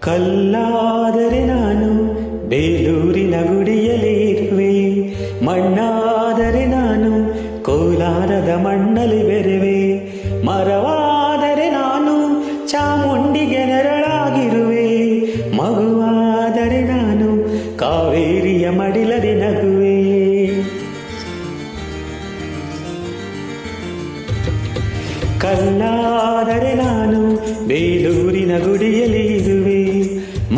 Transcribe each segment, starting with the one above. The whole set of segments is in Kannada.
ಕಲ್ಲಾದರೆ ನಾನು ಬೇಲೂರಿನ ಗುಡಿಯಲ್ಲಿರುವೆ. ಮಣ್ಣಾದರೆ ನಾನು ಕೋಲಾರದ ಮಣ್ಣಲ್ಲಿ ಬೆರೆವೆ. ಮರವಾದರೆ ನಾನು ಚಾಮುಂಡಿಗೆ ನೆರಳಾಗಿರುವೆ. ಮಗುವಾದರೆ ನಾನು ಕಾವೇರಿಯ ಮಡಿಲರಿ ನಗುವೆ. ಕಲ್ಲಾದರೆ ನಾನು ಬೇಲೂರಿನ ಗುಡಿಯಲ್ಲಿ ಇರುವೆ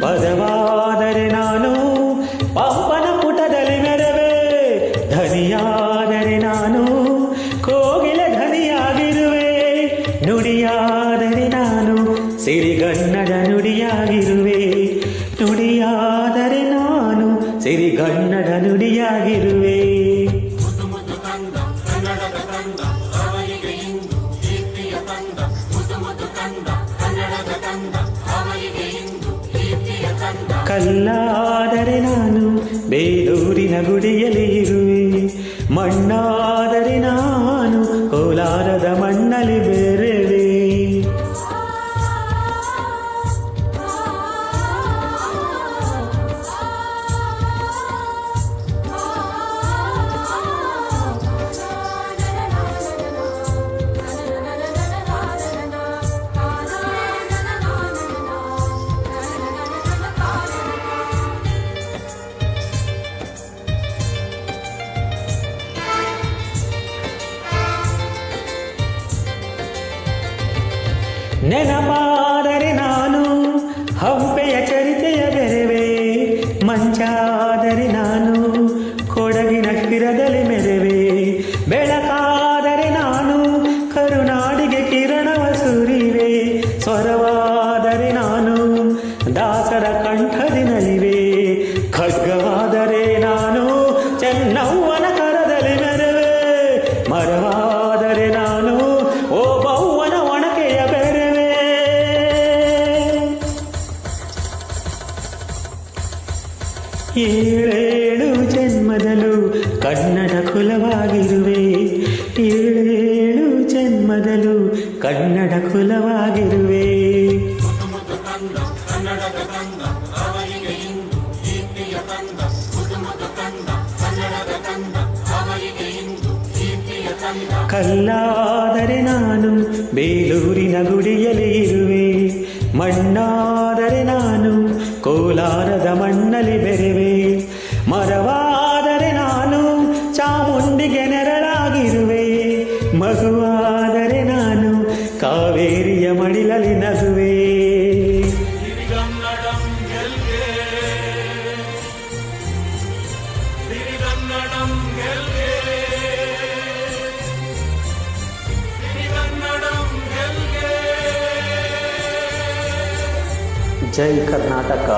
ಪದವಾದರೆ ನಾನು ಪಂಪನ ಪುಟದಲ್ಲಿ ಮೆರವೆ ಧನಿಯಾದರೆ ನಾನು, ಕೋಗಿಲೆ ಧನಿಯಾಗಿರುವೆ. ನುಡಿಯಾದರೆ ನಾನು ಸಿರಿಗನ್ನಡ ನುಡಿಯಾಗಿರುವೆ. ನುಡಿಯಾದರೆ ನಾನು ಸಿರಿಗನ್ನಡ ನುಡಿಯಾಗಿರುವೆ. ಕನ್ನಡದ ಕಲ್ಲಾದರೆ ನಾನು ಬೇಲೂರಿನ ಗುಡಿಯಲ್ಲಿ ಇರುವೆ ಮಣ್ಣಾದರೆ ನೆನಪಾದರೆ ನಾನು, ಹಂಪೆಯ ಚರಿತೆಯ ಬೆರೆವೆ ಮಂಚಾದರೆ ನಾನು, ಕೊಡಗಿನ ಕಿರದಲ್ಲಿ ಮೆರೆವೆ. ಬೆಳಕಾದರೆ ನಾನು, ಕರುನಾಡಿಗೆ ಕಿರಣವ ಸುರಿವೆ. ಸ್ವರವಾದರೆ ನಾನು, ದಾಸರ ಕಂಠದಿನಲಿವೆ ಖಡ್ಗವಾದರೆ ನಾನು, ಚೆನ್ನವ್ವನ ಕರದಲ್ಲಿ ಮೆರೆವೆ. ಮರವಾದರೆ ಏಳೇಳು ಜನ್ಮದಲು ಕನ್ನಡ ಕುಲವಾಗಿರುವೆ. ಏಳೇಳು ಜನ್ಮದಲು ಕನ್ನಡ ಕುಲವಾಗಿರುವೆ. ಕಲ್ಲಾದರೆ ನಾನು ಬೇಲೂರಿನ ಗುಡಿಯಲ್ಲಿ ಇರುವೆ. ಮಣ್ಣಾದರೆ ನಾನು ಕೋಲಾರದ ಮಣ್ಣಲ್ಲಿ ಮಡಿಲಲ್ಲಿ ನಗುವೆ ಜೈ ಕರ್ನಾಟಕ.